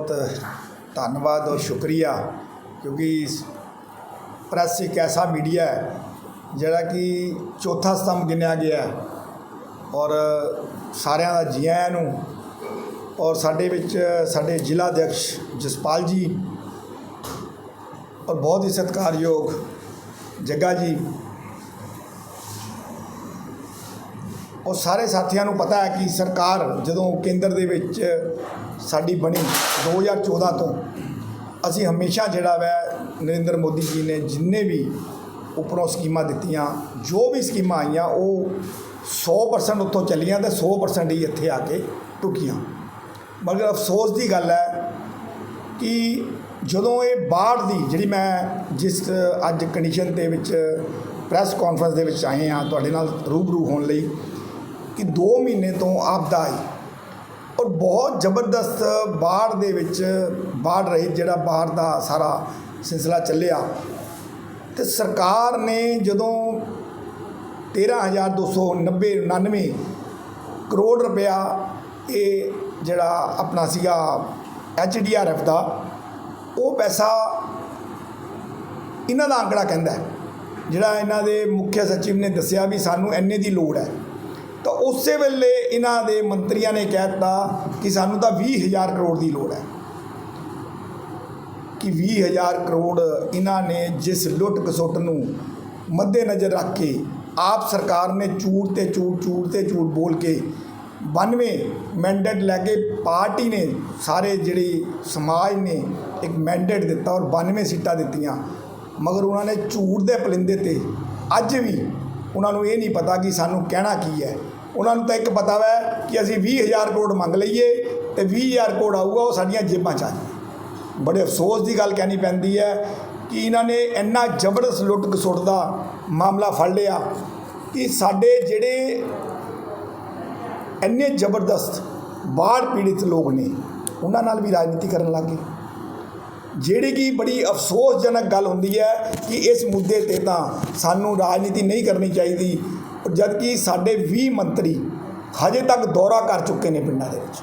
ਬਹੁਤ ਧੰਨਵਾਦ ਔਰ ਸ਼ੁਕਰੀਆ ਕਿਉਂਕਿ ਪ੍ਰੈਸ ਇੱਕ ਐਸਾ ਮੀਡੀਆ ਹੈ ਜਿਹੜਾ ਕਿ ਚੌਥਾ ਸਤੰਭ ਗਿਣਿਆ ਗਿਆ ਔਰ ਸਾਰਿਆਂ ਦਾ ਜੀ ਆਇਆਂ ਨੂੰ ਔਰ ਸਾਡੇ ਵਿੱਚ ਸਾਡੇ ਜ਼ਿਲ੍ਹਾ ਅਧਿਕਸ਼ ਜਸਪਾਲ ਜੀ ਔਰ ਬਹੁਤ ਹੀ ਸਤਿਕਾਰਯੋਗ ਜੱਗਾ ਜੀ। ਔਰ ਸਾਰੇ ਸਾਥੀਆਂ ਨੂੰ ਪਤਾ ਹੈ ਕਿ ਸਰਕਾਰ ਜਦੋਂ ਕੇਂਦਰ ਦੇ ਵਿੱਚ ਸਾਡੀ ਬਣੀ 2014 ਤੋਂ। ਅਸੀਂ ਹਮੇਸ਼ਾ ਜਿਹੜਾ ਵੈ, ਨਰਿੰਦਰ ਮੋਦੀ ਜੀ ਨੇ ਜਿੰਨੇ ਵੀ ਉੱਪਰੋਂ ਸਕੀਮਾਂ ਦਿੱਤੀਆਂ, ਜੋ ਵੀ ਸਕੀਮਾਂ ਆਈਆਂ, ਉਹ 100% ਉੱਥੋਂ ਚੱਲੀਆਂ ਤੇ 100% ਹੀ ਇੱਥੇ ਆ ਕੇ ਟੁੱਟੀਆਂ ਮਗਰ ਅਫਸੋਸ ਦੀ ਗੱਲ ਹੈ ਕਿ ਜਦੋਂ ਇਹ ਬਾੜ ਦੀ, ਜਿਹੜੀ ਮੈਂ ਜਿਸ ਅੱਜ ਕੰਡੀਸ਼ਨ ਦੇ ਵਿੱਚ ਪ੍ਰੈਸ ਕਾਨਫਰੰਸ ਦੇ ਵਿੱਚ ਆਏ ਹਾਂ, ਤੁਹਾਡੇ ਨਾਲ ਰੂਬਰੂ ਹੋਣ ਲਈ, ਕਿ 2 ਮਹੀਨੇ ਤੋਂ ਆਪਦਾ ਆਈ ਔਰ ਬਹੁਤ ਜ਼ਬਰਦਸਤ ਬਾੜ ਦੇ ਵਿੱਚ ਬਾੜ ਰਹਿਤ ਜਿਹੜਾ ਬਾੜ ਦਾ ਸਾਰਾ ਸਿਲਸਿਲਾ ਚੱਲਿਆ। ਤੇ ਸਰਕਾਰ ਨੇ ਜਦੋਂ 13290 99 ਕਰੋੜ ਰੁਪਇਆ ਇਹ ਜਿਹੜਾ ਆਪਣਾ ਸੀਗਾ ਐਫ ਦਾ, ਉਹ ਪੈਸਾ ਇਹਨਾਂ ਦਾ ਅੰਕੜਾ ਕਹਿੰਦਾ ਜਿਹੜਾ ਇਹਨਾਂ ਦੇ ਮੁੱਖ ਸਚਿਵ ਨੇ ਦੱਸਿਆ ਵੀ ਸਾਨੂੰ ਇੰਨੇ ਦੀ ਲੋੜ ਹੈ। ਤਾਂ ਉਸੇ ਵੇਲੇ ਇਹਨਾਂ ਦੇ ਮੰਤਰੀਆਂ ਨੇ ਕਹਿ ਦਿੱਤਾ ਕਿ ਸਾਨੂੰ ਤਾਂ 20000 ਕਰੋੜ ਦੀ ਲੋੜ ਹੈ। ਕਿ 20000 ਕਰੋੜ ਇਹਨਾਂ ਨੇ ਜਿਸ ਲੁੱਟ ਖਸੁੱਟ ਨੂੰ ਮੱਦੇ ਨਜ਼ਰ ਰੱਖ ਕੇ ਆਪ ਸਰਕਾਰ ਨੇ ਝੂਠ ਤੇ ਝੂਠ ਝੂਠ ਤੇ ਝੂਠ ਬੋਲ ਕੇ 92 ਮੈਂਡੇਟ ਲੈ ਕੇ ਪਾਰਟੀ ਨੇ ਸਾਰੇ ਜਿਹੜੀ ਸਮਾਜ ਨੇ ਇੱਕ ਮੈਂਡੇਟ ਦਿੱਤਾ ਔਰ 92 ਸੀਟਾਂ ਦਿੱਤੀਆਂ। ਮਗਰ ਉਹਨਾਂ ਨੇ ਝੂਠ ਦੇ ਪਲਿੰਦੇ ਤੇ ਅੱਜ ਵੀ ਉਹਨਾਂ ਨੂੰ ਇਹ ਨਹੀਂ ਪਤਾ ਕਿ ਸਾਨੂੰ ਕਹਿਣਾ ਕੀ ਹੈ। ਉਹਨਾਂ ਨੂੰ ਤਾਂ ਇੱਕ ਪਤਾ ਵੈ ਕਿ ਅਸੀਂ 20000 ਕਰੋੜ ਮੰਗ ਲਈਏ ਤੇ 20000 ਕਰੋੜ ਆਊਗਾ, ਉਹ ਸਾਡੀਆਂ ਜੇਬਾਂ 'ਚ ਆ ਜਾਏ ਬੜੇ ਅਫਸੋਸ ਦੀ ਗੱਲ ਕਹਿਣੀ ਪੈਂਦੀ ਹੈ ਕਿ ਇਹਨਾਂ ਨੇ ਇੰਨਾ ਜ਼ਬਰਦਸਤ ਲੁੱਟ ਖਸੁੱਟ ਦਾ ਮਾਮਲਾ ਫੜ ਲਿਆ ਕਿ ਸਾਡੇ ਜਿਹੜੇ ਇੰਨੇ ਜ਼ਬਰਦਸਤ ਬਾੜ ਪੀੜਿਤ ਲੋਕ ਨੇ, ਉਹਨਾਂ ਨਾਲ ਵੀ ਰਾਜਨੀਤੀ ਕਰਨ ਲੱਗੇ ਜਿਹੜੀ ਕਿ ਬੜੀ ਅਫਸੋਸਜਨਕ ਗੱਲ ਹੁੰਦੀ ਹੈ ਕਿ ਇਸ ਮੁੱਦੇ ਤੇ ਤਾਂ ਸਾਨੂੰ ਰਾਜਨੀਤੀ ਨਹੀਂ ਕਰਨੀ ਚਾਹੀਦੀ ਜਦ ਕਿ ਸਾਡੇ 20 ਮੰਤਰੀ ਹਜੇ ਤੱਕ ਦੌਰਾ ਕਰ ਚੁੱਕੇ ਨੇ ਪਿੰਡਾਂ ਦੇ ਵਿੱਚ।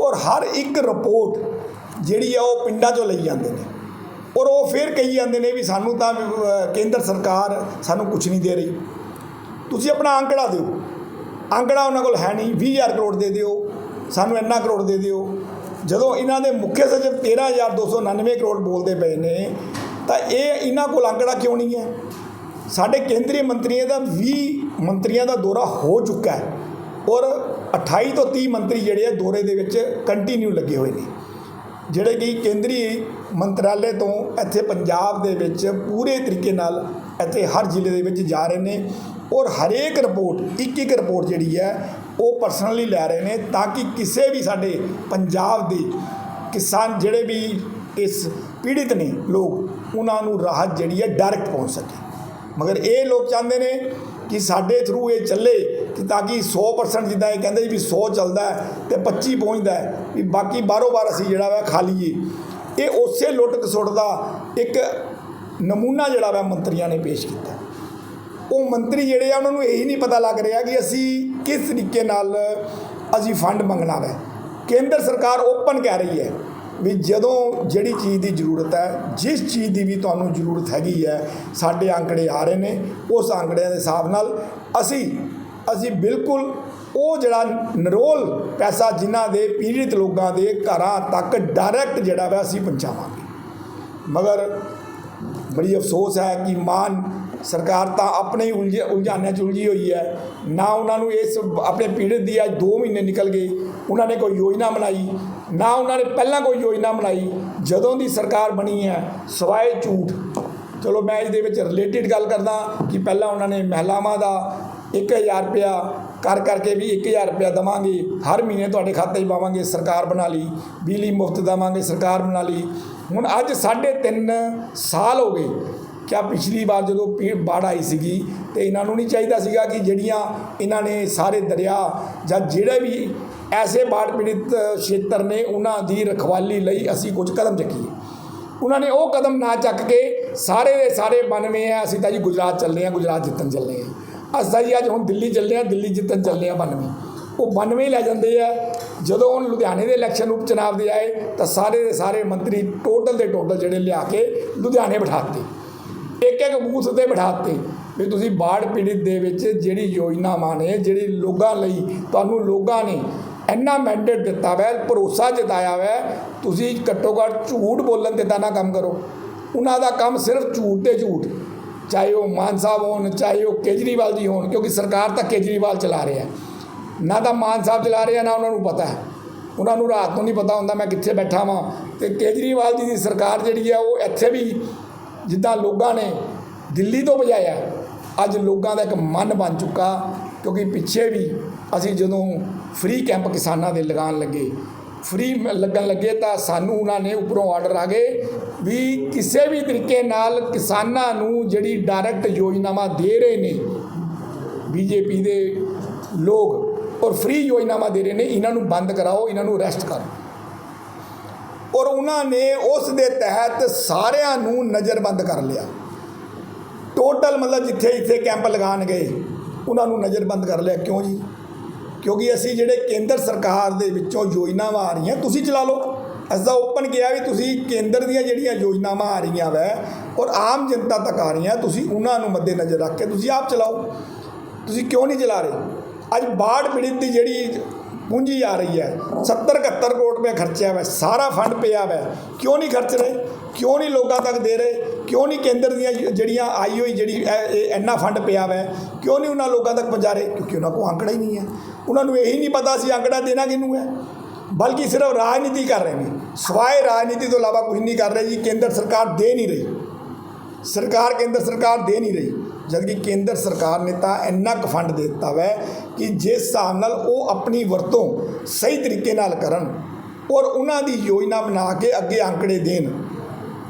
ਔਰ ਹਰ ਇੱਕ ਰਿਪੋਰਟ ਜਿਹੜੀ ਆ ਉਹ ਪਿੰਡਾਂ 'ਚੋਂ ਲਈ ਜਾਂਦੇ ਨੇ। ਔਰ ਉਹ ਫਿਰ ਕਹੀ ਜਾਂਦੇ ਨੇ ਵੀ ਸਾਨੂੰ ਤਾਂ ਕੇਂਦਰ ਸਰਕਾਰ ਸਾਨੂੰ ਕੁਝ ਨਹੀਂ ਦੇ ਰਹੀ। ਤੁਸੀਂ ਆਪਣਾ ਅੰਕੜਾ ਦਿਓ। ਅੰਕੜਾ ਉਹਨਾਂ ਕੋਲ ਹੈ ਨਹੀਂ। 20000 ਕਰੋੜ ਦੇ ਦਿਓ। ਸਾਨੂੰ ਇੰਨਾ ਕਰੋੜ ਦੇ ਦਿਓ। ਜਦੋਂ ਇਹਨਾਂ ਦੇ ਮੁੱਖ ਸਚਿਵ 13299 ਕਰੋੜ ਬੋਲਦੇ ਪਏ ਨੇ, ਤਾਂ ਇਹ ਇਹਨਾਂ ਕੋਲ ਅੰਕੜਾ ਕਿਉਂ ਨਹੀਂ ਹੈ? ਸਾਡੇ ਕੇਂਦਰੀ ਮੰਤਰੀਆਂ ਦਾ 20 ਮੰਤਰੀਆਂ ਦਾ ਦੌਰਾ ਹੋ ਚੁੱਕਾ ਹੈ ਔਰ 28 ਤੋਂ 30 ਮੰਤਰੀ ਜਿਹੜੇ ਆ ਦੌਰੇ ਦੇ ਵਿੱਚ ਕੰਟੀਨਿਊ ਲੱਗੇ ਹੋਏ ਨੇ। ਜਿਹੜੇ ਕਿ ਕੇਂਦਰੀ ਮੰਤਰਾਲੇ ਤੋਂ ਇੱਥੇ ਪੰਜਾਬ ਦੇ ਵਿੱਚ ਪੂਰੇ ਤਰੀਕੇ ਨਾਲ ਇੱਥੇ ਹਰ ਜ਼ਿਲ੍ਹੇ ਦੇ ਵਿੱਚ ਜਾ ਰਹੇ ਨੇ ਔਰ ਹਰੇਕ ਰਿਪੋਰਟ ਇੱਕ ਇੱਕ ਰਿਪੋਰਟ ਜਿਹੜੀ ਹੈ ਉਹ ਪਰਸਨਲੀ ਲੈ ਰਹੇ ਨੇ ਤਾਂ ਕਿ ਕਿਸੇ ਵੀ ਸਾਡੇ ਪੰਜਾਬ ਦੇ ਕਿਸਾਨ ਜਿਹੜੇ ਵੀ ਇਸ ਪੀੜਿਤ ਨੇ ਲੋਕ, ਉਹਨਾਂ ਨੂੰ ਰਾਹਤ ਜਿਹੜੀ ਹੈ ਡਾਇਰੈਕਟ ਪਹੁੰਚ ਸਕੇ। ਮਗਰ ਇਹ ਲੋਕ ਚਾਹੁੰਦੇ ਨੇ ਕਿ ਸਾਡੇ ਥਰੂ ਇਹ ਚੱਲੇ ਕਿ ਤਾਂ ਕਿ 100% ਜਿੱਦਾਂ ਇਹ ਕਹਿੰਦੇ ਵੀ 100 ਚੱਲਦਾ ਹੈ ਤੇ 25 ਪਹੁੰਚਦਾ ਵੀ ਬਾਕੀ ਬਾਰੋ ਬਾਰ ਅਸੀਂ ਜਿਹੜਾ ਵਾ ਖਾ ਲਈਏ। ਇਹ ਉਸੇ ਲੁੱਟ ਕਸੁੱਟ ਦਾ ਇੱਕ ਨਮੂਨਾ ਜਿਹੜਾ ਵਾ ਮੰਤਰੀਆਂ ਨੇ ਪੇਸ਼ ਕੀਤਾ। ਉਹ ਮੰਤਰੀ ਜਿਹੜੇ ਆ, ਉਹਨਾਂ ਨੂੰ ਇਹੀ ਨਹੀਂ ਪਤਾ ਲੱਗ ਰਿਹਾ ਕਿ ਅਸੀਂ ਕਿਸ ਤਰੀਕੇ ਨਾਲ ਅਸੀਂ ਫੰਡ ਮੰਗਣਾ ਵੈ। ਕੇਂਦਰ ਸਰਕਾਰ ਓਪਨ ਕਹਿ ਰਹੀ ਹੈ ਵੀ ਜਦੋਂ ਜਿਹੜੀ ਚੀਜ਼ ਦੀ ਜ਼ਰੂਰਤ ਹੈ, ਜਿਸ ਚੀਜ਼ ਦੀ ਵੀ ਤੁਹਾਨੂੰ ਜ਼ਰੂਰਤ ਹੈਗੀ ਹੈ, ਸਾਡੇ ਅੰਕੜੇ ਆ ਰਹੇ ਨੇ, ਉਸ ਅੰਕੜਿਆਂ ਦੇ ਹਿਸਾਬ ਨਾਲ ਅਸੀਂ ਅਸੀਂ ਬਿਲਕੁਲ ਉਹ ਜਿਹੜਾ ਨਰੋਲ ਪੈਸਾ ਜਿਨ੍ਹਾਂ ਦੇ ਪੀੜਿਤ ਲੋਕਾਂ ਦੇ ਘਰਾਂ ਤੱਕ ਡਾਇਰੈਕਟ ਜਿਹੜਾ ਵਾ, ਅਸੀਂ ਪਹੁੰਚਾਵਾਂਗੇ। ਮਗਰ ਬੜੀ ਅਫਸੋਸ ਹੈ ਕਿ ਮਾਨ ਸਰਕਾਰ ਤਾਂ ਆਪਣੇ ਹੀ ਉਲਝ ਉਲਝਾਨਿਆਂ 'ਚ ਉਲਝੀ ਹੋਈ ਹੈ। ਨਾ ਉਹਨਾਂ ਨੂੰ ਇਸ ਆਪਣੇ ਪੀੜਤ ਦੀ ਅੱਜ 2 ਮਹੀਨੇ ਨਿਕਲ ਗਏ। ਉਹਨਾਂ ਨੇ ਕੋਈ ਯੋਜਨਾ ਬਣਾਈ, ਨਾ ਉਹਨਾਂ ਨੇ ਪਹਿਲਾਂ ਕੋਈ ਯੋਜਨਾ ਬਣਾਈ। ਜਦੋਂ ਦੀ ਸਰਕਾਰ ਬਣੀ ਹੈ, ਸਵਾਏ ਝੂਠ। ਚਲੋ ਮੈਂ ਇਸ ਦੇ ਵਿੱਚ ਰਿਲੇਟਡ ਗੱਲ ਕਰਦਾ ਕਿ ਪਹਿਲਾਂ ਉਹਨਾਂ ਨੇ ਮਹਿਲਾਵਾਂ ਦਾ 1000 ਰੁਪਇਆ ਕਰ ਕਰਕੇ ਵੀ 1000 ਰੁਪਇਆ ਦਵਾਂਗੇ। ਹਰ ਮਹੀਨੇ ਤੁਹਾਡੇ ਖਾਤੇ 'ਚ ਪਾਵਾਂਗੇ ਸਰਕਾਰ ਬਣਾ ਲਈ। ਬਿਜਲੀ ਮੁਫਤ ਦੇਵਾਂਗੇ ਸਰਕਾਰ ਬਣਾ ਲਈ। ਹੁਣ ਅੱਜ ਸਾਢੇ ਤਿੰਨ ਸਾਲ ਹੋ ਗਏ। ਕਿਆ ਪਿਛਲੀ ਵਾਰ ਜਦੋਂ ਪੀ ਬਾੜ ਆਈ ਸੀਗੀ ਤੇ ਇਹਨਾਂ ਨੂੰ ਨਹੀਂ ਚਾਹੀਦਾ ਸੀਗਾ ਕਿ ਜਿਹੜੀਆਂ ਇਹਨਾਂ ਨੇ ਸਾਰੇ ਦਰਿਆ ਜਾਂ ਜਿਹੜੇ ਵੀ ਐਸੇ ਬਾੜ ਪੀੜਿਤ ਖੇਤਰ ਨੇ ਉਹਨਾਂ ਦੀ ਰਖਵਾਲੀ ਲਈ ਅਸੀਂ ਕੁਝ ਕਦਮ ਚੱਕੀਏ। ਉਹਨਾਂ ਨੇ ਉਹ ਕਦਮ ਨਾ ਚੱਕ ਕੇ ਸਾਰੇ ਦੇ ਸਾਰੇ 92 ਆ, ਅਸੀਂ ਤਾਂ ਜੀ ਗੁਜਰਾਤ ਚੱਲਦੇ ਆ ਗੁਜਰਾਤ ਜਿੱਤਣ ਚੱਲੇ ਆ ਅਸੀਂ ਤਾਂ ਜੀ ਅੱਜ ਹੁਣ ਦਿੱਲੀ ਚੱਲੇ ਆ ਦਿੱਲੀ ਜਿੱਤਣ ਚੱਲੇ ਆ 92 ਉਹ 92 ਲੈ ਜਾਂਦੇ ਆ। ਜਦੋਂ ਹੁਣ ਲੁਧਿਆਣੇ ਦੇ ਇਲੈਕਸ਼ਨ ਉਪ ਚੁਣਾਵ ਦੇ ਆਏ ਤਾਂ ਸਾਰੇ ਦੇ ਸਾਰੇ ਮੰਤਰੀ ਟੋਟਲ ਦੇ ਟੋਟਲ ਜਿਹੜੇ ਲਿਆ ਕੇ ਲੁਧਿਆਣੇ ਬਿਠਾਤੇ ਇੱਕ ਇੱਕ ਬੂਥ ਤੇ ਬਿਠਾਤੇ ਵੀ ਤੁਸੀਂ ਬਾੜ ਪੀੜਿਤ ਦੇ ਵਿੱਚ ਜਿਹੜੀ ਯੋਜਨਾਵਾਂ ਨੇ, ਜਿਹੜੀ ਲੋਕਾਂ ਲਈ ਤੁਹਾਨੂੰ ਲੋਕਾਂ ਨੇ ਇੰਨਾ ਮੈਂਡੇਟ ਦਿੱਤਾ ਵੈ, ਭਰੋਸਾ ਜਤਾਇਆ ਵੈ, ਤੁਸੀਂ ਘੱਟੋ ਘੱਟ ਝੂਠ ਬੋਲਣ ਤੇ ਤਾਂ ਨਾ ਕੰਮ ਕਰੋ। ਉਹਨਾਂ ਦਾ ਕੰਮ ਸਿਰਫ ਝੂਠ ਤੇ ਝੂਠ, ਚਾਹੇ ਉਹ ਮਾਨ ਸਾਹਿਬ ਹੋਣ, ਚਾਹੇ ਉਹ ਕੇਜਰੀਵਾਲ ਜੀ ਹੋਣ, ਕਿਉਂਕਿ ਸਰਕਾਰ ਤਾਂ ਕੇਜਰੀਵਾਲ ਚਲਾ ਰਿਹਾ ਨਾ ਤਾਂ ਮਾਨ ਸਾਹਿਬ ਚਲਾ ਰਿਹਾ ਨਾ ਉਹਨਾਂ ਨੂੰ ਪਤਾ ਹੈ। ਉਹਨਾਂ ਨੂੰ ਰਾਤ ਨੂੰ ਨਹੀਂ ਪਤਾ ਹੁੰਦਾ ਮੈਂ ਕਿੱਥੇ ਬੈਠਾ ਵਾਂ। ਤੇ ਕੇਜਰੀਵਾਲ ਜੀ ਦੀ ਸਰਕਾਰ ਜਿਹੜੀ ਹੈ, ਉਹ ਇੱਥੇ ਵੀ ਜਿੱਦਾਂ ਲੋਕਾਂ ਨੇ ਦਿੱਲੀ ਤੋਂ ਬਜਾਇਆ ਅੱਜ ਲੋਕਾਂ ਦਾ ਇੱਕ ਮਨ ਬਣ ਚੁੱਕਾ, ਕਿਉਂਕਿ ਪਿੱਛੇ ਵੀ ਅਸੀਂ ਜਦੋਂ ਫ੍ਰੀ ਕੈਂਪ ਕਿਸਾਨਾਂ ਦੇ ਲਗਾਉਣ ਲੱਗੇ ਫ੍ਰੀ ਲੱਗਣ ਲੱਗੇ ਤਾਂ ਸਾਨੂੰ ਉਹਨਾਂ ਨੇ ਉੱਪਰੋਂ ਆਰਡਰ ਆ ਗਏ ਵੀ ਕਿਸੇ ਵੀ ਤਰੀਕੇ ਨਾਲ ਕਿਸਾਨਾਂ ਨੂੰ ਜਿਹੜੀ ਡਾਇਰੈਕਟ ਯੋਜਨਾਵਾਂ ਦੇ ਰਹੇ ਨੇ, ਬੀਜੇਪੀ ਦੇ ਲੋਕ ਔਰ ਫ੍ਰੀ ਯੋਜਨਾਵਾਂ ਦੇ ਰਹੇ ਨੇ, ਇਹਨਾਂ ਨੂੰ ਬੰਦ ਕਰਾਓ, ਇਹਨਾਂ ਨੂੰ ਅਰੈਸਟ ਕਰੋ। ਔਰ ਉਹਨਾਂ ਨੇ ਉਸ ਦੇ ਤਹਿਤ ਸਾਰਿਆਂ ਨੂੰ ਨਜ਼ਰਬੰਦ ਕਰ ਲਿਆ। ਟੋਟਲ ਮਤਲਬ ਜਿੱਥੇ ਜਿੱਥੇ ਕੈਂਪ ਲਗਾਉਣ ਗਏ ਉਹਨਾਂ ਨੂੰ ਨਜ਼ਰਬੰਦ ਕਰ ਲਿਆ। ਕਿਉਂ ਜੀ? ਕਿਉਂਕਿ ਅਸੀਂ ਜਿਹੜੇ ਕੇਂਦਰ ਸਰਕਾਰ ਦੇ ਵਿੱਚੋਂ ਯੋਜਨਾਵਾਂ ਆ ਰਹੀਆਂ, ਤੁਸੀਂ ਚਲਾ ਲਓ। ਅਸੀਂ ਓਪਨ ਕਿਹਾ ਵੀ ਤੁਸੀਂ ਕੇਂਦਰ ਦੀਆਂ ਜਿਹੜੀਆਂ ਯੋਜਨਾਵਾਂ ਆ ਰਹੀਆਂ ਵੈ ਔਰ ਆਮ ਜਨਤਾ ਤੱਕ ਆ ਰਹੀਆਂ, ਤੁਸੀਂ ਉਹਨਾਂ ਨੂੰ ਮੱਦੇਨਜ਼ਰ ਰੱਖ ਕੇ ਤੁਸੀਂ ਆਪ ਚਲਾਓ। ਤੁਸੀਂ ਕਿਉਂ ਨਹੀਂ ਚਲਾ ਰਹੇ? ਅੱਜ ਬਾੜ ਪੀੜਿਤ ਦੀ ਜਿਹੜੀ ਪੂੰਜੀ ਆ ਰਹੀ ਹੈ। 70 71 ਕਰੋੜ ਰੁਪਏ ਖਰਚਿਆ ਹੋਇਆ। ਸਾਰਾ ਫੰਡ ਪਿਆ ਹੋਇਆ। ਕਿਉਂ ਨਹੀਂ ਖਰਚ ਰਹੇ? ਕਿਉਂ ਨਹੀਂ ਲੋਕਾਂ ਤੱਕ ਦੇ ਰਹੇ? ਕਿਉਂ ਨਹੀਂ ਕੇਂਦਰ ਦੀਆਂ ਜਿਹੜੀਆਂ ਆਈ ਹੋਈ ਜਿਹੜੀ ਇੰਨਾ ਫੰਡ ਪਿਆ ਹੋਇਆ। ਕਿਉਂ ਨਹੀਂ ਉਹਨਾਂ ਲੋਕਾਂ ਤੱਕ ਪਹੁੰਚਾ ਰਹੇ? ਕਿਉਂਕਿ ਉਹਨਾਂ ਕੋਲ ਅੰਕੜਾ ਹੀ ਨਹੀਂ ਹੈ। ਉਹਨਾਂ ਨੂੰ ਇਹੀ ਨਹੀਂ ਪਤਾ ਸੀ ਅੰਕੜਾ ਦੇਣਾ ਕਿਹਨੂੰ ਹੈ। ਬਲਕਿ ਸਿਰਫ ਰਾਜਨੀਤੀ ਕਰ ਰਹੇ ਨੇ। ਸਵਾਏ ਰਾਜਨੀਤੀ ਤੋਂ ਇਲਾਵਾ ਕੁਝ ਨਹੀਂ ਕਰ ਰਹੇ ਜੀ। ਕੇਂਦਰ ਸਰਕਾਰ ਦੇ ਨਹੀਂ ਰਹੀ। ਸਰਕਾਰ ਕੇਂਦਰ ਸਰਕਾਰ ਦੇ ਨਹੀਂ ਰਹੀ। ਜਦਕਿ ਕੇਂਦਰ ਸਰਕਾਰ ਨੇ ਤਾਂ ਇੰਨਾ ਕੁ ਫੰਡ ਦੇ ਦਿੱਤਾ ਵੈ ਕਿ ਜਿਸ ਹਿਸਾਬ ਨਾਲ ਉਹ ਆਪਣੀ ਵਰਤੋਂ ਸਹੀ ਤਰੀਕੇ ਨਾਲ ਕਰਨ ਔਰ ਉਹਨਾਂ ਦੀ ਯੋਜਨਾ ਬਣਾ ਕੇ ਅੱਗੇ ਅੰਕੜੇ ਦੇਣ।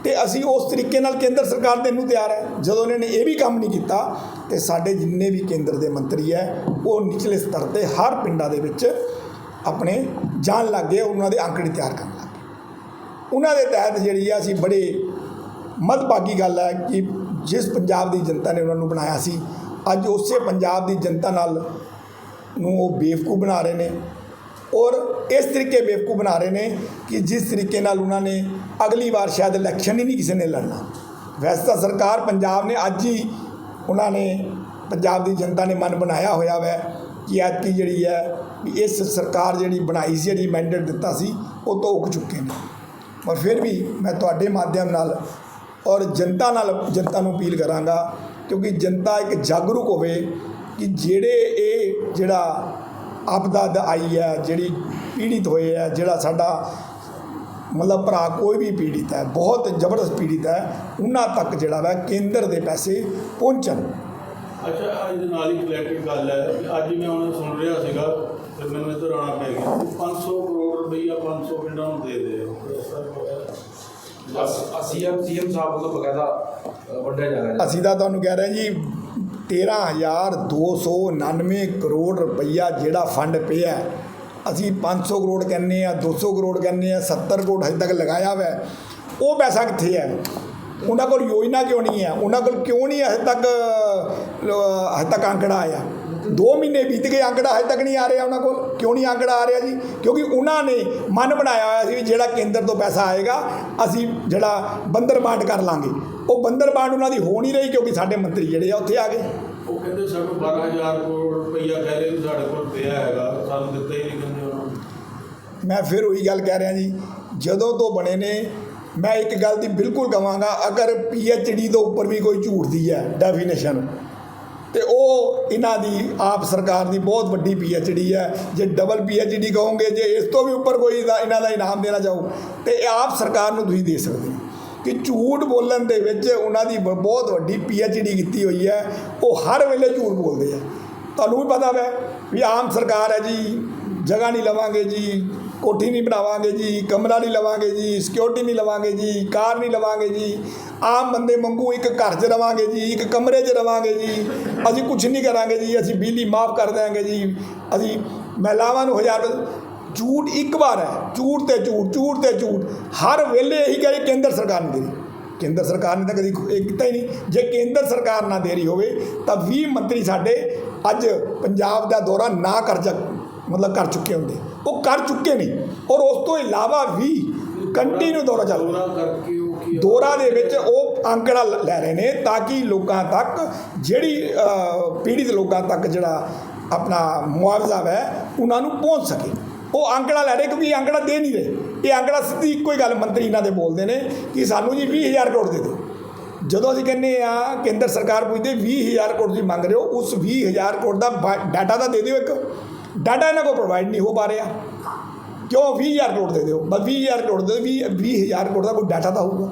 ਤੇ ਅਸੀਂ ਉਸ ਤਰੀਕੇ ਨਾਲ ਕੇਂਦਰ ਸਰਕਾਰ ਦੇਣ ਨੂੰ ਤਿਆਰ ਹੈ। ਜਦੋਂ ਉਹਨਾਂ ਨੇ ਇਹ ਵੀ ਕੰਮ ਨਹੀਂ ਕੀਤਾ, ਤੇ ਸਾਡੇ ਜਿੰਨੇ ਵੀ ਕੇਂਦਰ ਦੇ ਮੰਤਰੀ ਹੈ, ਉਹ ਨਿਚਲੇ ਸਤਰ ਤੇ ਹਰ ਪਿੰਡਾਂ ਦੇ ਵਿੱਚ ਆਪਣੇ ਜਾਣ ਲੱਗ ਗਏ, ਉਹਨਾਂ ਦੇ ਅੰਕੜੇ ਤਿਆਰ ਕਰਨ ਲੱਗ ਗਏ। ਉਹਨਾਂ ਦੇ ਤਹਿਤ ਜਿਹੜੀ ਆ, ਅਸੀਂ ਬੜੇ ਮਦਭਾਗੀ ਗੱਲ ਹੈ ਕਿ ਜਿਸ ਪੰਜਾਬ ਦੀ ਜਨਤਾ ਨੇ ਉਹਨਾਂ ਨੂੰ ਬਣਾਇਆ ਸੀ, ਅੱਜ ਉਸੇ ਪੰਜਾਬ ਦੀ ਜਨਤਾ ਨਾਲ ਨੂੰ ਉਹ ਬੇਵਕੂ ਬਣਾ ਰਹੇ ਨੇ ਔਰ ਇਸ ਤਰੀਕੇ ਬੇਵਕੂ ਬਣਾ ਰਹੇ ਨੇ ਕਿ ਜਿਸ ਤਰੀਕੇ ਨਾਲ ਉਹਨਾਂ ਨੇ ਅਗਲੀ ਵਾਰ ਸ਼ਾਇਦ ਇਲੈਕਸ਼ਨ ਹੀ ਨਹੀਂ ਕਿਸੇ ਨੇ ਲੜਨਾ। ਵੈਸੇ ਤਾਂ ਸਰਕਾਰ ਪੰਜਾਬ ਨੇ ਅੱਜ ਹੀ ਉਹਨਾਂ ਨੇ ਪੰਜਾਬ ਦੀ ਜਨਤਾ ਨੇ ਮਨ ਬਣਾਇਆ ਹੋਇਆ ਵੈ ਕਿ ਐਤਕੀ ਜਿਹੜੀ ਹੈ ਵੀ ਇਸ ਸਰਕਾਰ ਜਿਹੜੀ ਬਣਾਈ ਸੀ, ਜਿਹੜੀ ਮੈਂਡੇਟ ਦਿੱਤਾ ਸੀ, ਉਹ ਤੋਂ ਉੱਕ ਚੁੱਕੇ ਨੇ। ਪਰ ਫਿਰ ਵੀ ਮੈਂ ਤੁਹਾਡੇ ਮਾਧਿਅਮ ਨਾਲ ਔਰ ਜਨਤਾ ਨਾਲ ਜਨਤਾ ਨੂੰ ਅਪੀਲ ਕਰਾਂਗਾ, ਕਿਉਂਕਿ ਜਨਤਾ ਇੱਕ ਜਾਗਰੂਕ ਹੋਵੇ ਕਿ ਜਿਹੜੇ ਇਹ ਜਿਹੜਾ ਆਪਦਾ ਆਈ ਹੈ, ਜਿਹੜੀ ਪੀੜਿਤ ਹੋਏ ਹੈ, ਜਿਹੜਾ ਸਾਡਾ ਮਤਲਬ ਭਰਾ ਕੋਈ ਵੀ ਪੀੜਿਤ ਹੈ, ਬਹੁਤ ਜ਼ਬਰਦਸਤ ਪੀੜਿਤ ਹੈ, ਉਹਨਾਂ ਤੱਕ ਜਿਹੜਾ ਵਾ ਕੇਂਦਰ ਦੇ ਪੈਸੇ ਪਹੁੰਚਣ। ਅੱਛਾ, ਅੱਜ ਨਾਲ ਹੀ ਕਲੈਕਟਿਵ ਗੱਲ ਹੈ। ਅੱਜ ਮੈਂ ਹੁਣ ਸੁਣ ਰਿਹਾ ਸੀਗਾ, ਤੇ ਮੈਨੂੰ ਇੱਧਰ ਆਉਣਾ ਪੈ ਗਿਆ। ਕਿ 500 ਕਰੋੜ ਰੁਪਈਆ 500 ਪਿੰਡਾਂ ਨੂੰ ਦੇ ਦੇ। ਸੀਐਮ ਸੀਐਮ ਸਾਹਿਬ ਵੱਲੋਂ ਬਕਾਇਦਾ ਅ, ਜਾ ਰਿਹਾ। ਅਸੀਂ ਤਾਂ ਤੁਹਾਨੂੰ ਕਹਿ ਰਹੇ ਜੀ 13299 ਕਰੋੜ ਰੁਪਈਆ ਜਿਹੜਾ ਫੰਡ ਪਿਆ ਹੈ, ਅਸੀਂ 500 ਕਰੋੜ ਕਹਿੰਨੇ ਆ 200 ਕਰੋੜ ਕਹਿੰਨੇ ਆ 70 ਕਰੋੜ ਹਜੇ ਤੱਕ ਲਗਾਇਆ ਹੋਇਆ ਉਹ ਪੈਸਾ ਕਿੱਥੇ ਹੈ? ਉਹਨਾਂ ਕੋਲ ਯੋਜਨਾ ਕਿਉਂ ਨਹੀਂ ਹੈ? ਉਹਨਾਂ ਕੋਲ ਕਿਉਂ ਨਹੀਂ ਹਜੇ ਤੱਕ ਹਜੇ ਤੱਕ ਅੰਕੜਾ ਆਇਆ? 2 ਮਹੀਨੇ ਬੀਤ ਗਏ ਅੰਕੜਾ ਹਜੇ ਤੱਕ ਨਹੀਂ ਆ ਰਿਹਾ ਉਹਨਾਂ ਕੋਲ। ਕਿਉਂ ਨਹੀਂ ਅੰਕੜਾ ਆ ਰਿਹਾ ਜੀ? ਕਿਉਂਕਿ ਉਹਨਾਂ ਨੇ ਮਨ ਬਣਾਇਆ ਹੋਇਆ ਸੀ ਵੀ ਜਿਹੜਾ ਕੇਂਦਰ ਤੋਂ ਪੈਸਾ ਆਏਗਾ ਅਸੀਂ ਜਿਹੜਾ ਬੰਦਰ ਬਾਂਟ ਕਰ ਲਾਂਗੇ। ਉਹ ਬੰਦਰ ਬਾਂਟ ਉਹਨਾਂ ਦੀ ਹੋ ਨਹੀਂ ਰਹੀ ਕਿਉਂਕਿ ਸਾਡੇ ਮੰਤਰੀ ਜਿਹੜੇ ਆ ਉੱਥੇ ਆ ਗਏ। ਉਹ ਕਹਿੰਦੇ ਸਾਨੂੰ 12000 ਕਰੋੜ ਰੁਪਈਆ ਕਹਿ ਰਹੇ ਸਾਡੇ ਕੋਲ ਪਿਆ ਹੈਗਾ ਸਾਨੂੰ ਦਿੱਤਾ ਹੀ ਨਹੀਂ ਕਹਿੰਦੇ ਉਹਨਾਂ ਮੈਂ ਫਿਰ ਉਹੀ ਗੱਲ ਕਹਿ ਰਿਹਾ ਜੀ ਜਦੋਂ ਤੋਂ ਬਣੇ ਨੇ ਮੈਂ ਇੱਕ ਗੱਲ ਦੀ ਬਿਲਕੁਲ ਕਵਾਂਗਾ ਅਗਰ ਡੀ ਤੋਂ ਉੱਪਰ ਵੀ ਕੋਈ ਝੂਠ ਦੀ ਹੈ ਡੈਫੀਨੇਸ਼ਨ ਤੇ ਉਹ ਇਹਨਾਂ ਦੀ, ਆਪ ਸਰਕਾਰ ਦੀ ਬਹੁਤ ਵੱਡੀ ਡੀ ਹੈ। ਜੇ ਡਬਲ ਡੀ ਕਹੋਗੇ, ਜੇ ਇਸ ਤੋਂ ਵੀ ਉੱਪਰ ਕੋਈ ਇਹਦਾ- ਇਹਨਾਂ ਦਾ ਇਨਾਮ ਦੇਣਾ ਚਾਹੋ, ਤੇ ਇਹ ਆਪ ਸਰਕਾਰ ਨੂੰ ਤੁਸੀਂ ਦੇ ਸਕਦੇ ਹੋ। ਕਿ ਝੂਠ ਬੋਲਣ ਦੇ ਵਿੱਚ ਉਹਨਾਂ ਦੀ ਬ- ਬਹੁਤ ਵੱਡੀ ਡੀ ਕੀਤੀ ਹੋਈ ਹੈ। ਉਹ ਹਰ ਵੇਲੇ ਝੂਠ ਬੋਲਦੇ ਆ। ਤੁਹਾਨੂੰ ਵੀ ਪਤਾ ਵੈ ਵੀ ਆਮ ਸਰਕਾਰ ਹੈ ਜੀ, ਜਗ੍ਹਾ ਨਹੀਂ ਲਵਾਂਗੇ ਜੀ। ਕੋਠੀ ਨਹੀਂ ਬਣਾਵਾਂਗੇ ਜੀ, ਕਮਰਾ ਨਹੀਂ ਲਵਾਂਗੇ ਜੀ ਸਿਕਿਉਰਿਟੀ ਨਹੀਂ ਲਵਾਂਗੇ ਜੀ, ਕਾਰ ਨਹੀਂ ਲਵਾਂਗੇ ਜੀ। ਆਮ ਬੰਦੇ ਵਾਂਗੂ ਇੱਕ ਘਰ 'ਚ ਰਵਾਂਗੇ ਜੀ, ਇੱਕ ਕਮਰੇ 'ਚ ਰਵਾਂਗੇ ਜੀ। ਅਸੀਂ ਕੁਝ ਨਹੀਂ ਕਰਾਂਗੇ ਜੀ, ਅਸੀਂ ਬਿਜਲੀ ਮਾਫ ਕਰ ਦਿਆਂਗੇ ਜੀ। ਅਸੀਂ ਮਹਿਲਾਵਾਂ ਨੂੰ ਹਜ਼ਾਰ ਝੂਠ ਇੱਕ ਵਾਰ ਹੈ, ਝੂਠ ਤੇ ਝੂਠ ਝੂਠ ਤੇ ਝੂਠ। ਹਰ ਵੇਲੇ ਇਹੀ ਕਹੇ ਕੇਂਦਰ ਸਰਕਾਰ ਨੇ ਦੇਰੀ ਕੇਂਦਰ ਸਰਕਾਰ ਨੇ ਤਾਂ ਕਦੀ ਇਹ ਕੀਤਾ ਹੀ ਨਹੀਂ, ਜੇ ਕੇਂਦਰ ਸਰਕਾਰ ਨਾ ਦੇ ਰਹੀ ਹੋਵੇ, ਤਾਂ 20 ਮੰਤਰੀ ਸਾਡੇ ਅੱਜ ਪੰਜਾਬ ਦਾ ਦੌਰਾ ਨਾ ਕਰ ਜਾ ਮਤਲਬ ਕਰ ਚੁੱਕੇ ਹੁੰਦੇ। ਉਹ ਕਰ ਚੁੱਕੇ ਨਹੀਂ ਔਰ ਉਸ ਤੋਂ ਇਲਾਵਾ ਵੀ ਕੰਟੀਨਿਊ ਦੌਰਾ ਚੱਲ ਰਿਹਾ। ਦੌਰਾ ਕਰਕੇ ਦੇ ਵਿੱਚ ਉਹ ਅੰਕੜਾ ਲ- ਰਹੇ ਨੇ ਤਾਂ ਕਿ ਲੋਕਾਂ ਤੱਕ ਜਿਹੜੀ ਪੀੜਿਤ ਲੋਕਾਂ ਤੱਕ ਜਿਹੜਾ ਆਪਣਾ ਮੁਆਵਜ਼ਾ ਹੈ ਉਹਨਾਂ ਨੂੰ ਪਹੁੰਚ ਸਕੇ। ਉਹ ਅੰਕੜਾ ਲੈ ਰਹੇ ਕਿਉਂਕਿ ਅੰਕੜਾ ਦੇ ਨਹੀਂ ਰਹੇ। ਇਹ ਅੰਕੜਾ ਸਿੱਧੀ ਇੱਕੋ ਹੀ ਗੱਲ ਮੰਤਰੀ ਇਹਨਾਂ ਦੇ ਬੋਲਦੇ ਨੇ ਕਿ ਸਾਨੂੰ ਜੀ 20000 ਕਰੋੜ ਦੇ ਦਿਓ। ਜਦੋਂ ਅਸੀਂ ਕਹਿੰਦੇ ਆ ਕੇਂਦਰ ਸਰਕਾਰ ਪੁੱਛਦੇ 20000 ਕਰੋੜ ਦੀ ਮੰਗ ਰਹੇ ਹੋ ਉਸ 20000 ਕਰੋੜ ਦਾ ਡਾਟਾ ਤਾਂ ਦੇ ਦਿਓ ਇੱਕ। ਡਾਟਾ ਇਹਨਾਂ ਕੋਲ ਪ੍ਰੋਵਾਈਡ ਨਹੀਂ ਹੋ ਪਾ ਰਿਹਾ। ਕਿਉਂ 20000 ਕਰੋੜ ਦੇ ਦਿਓ? ਬਸ 20000 ਕਰੋੜ ਦੇ ਦਿਓ 20 20000 ਕਰੋੜ ਦਾ ਕੋਈ ਡਾਟਾ ਤਾਂ ਹੋਊਗਾ।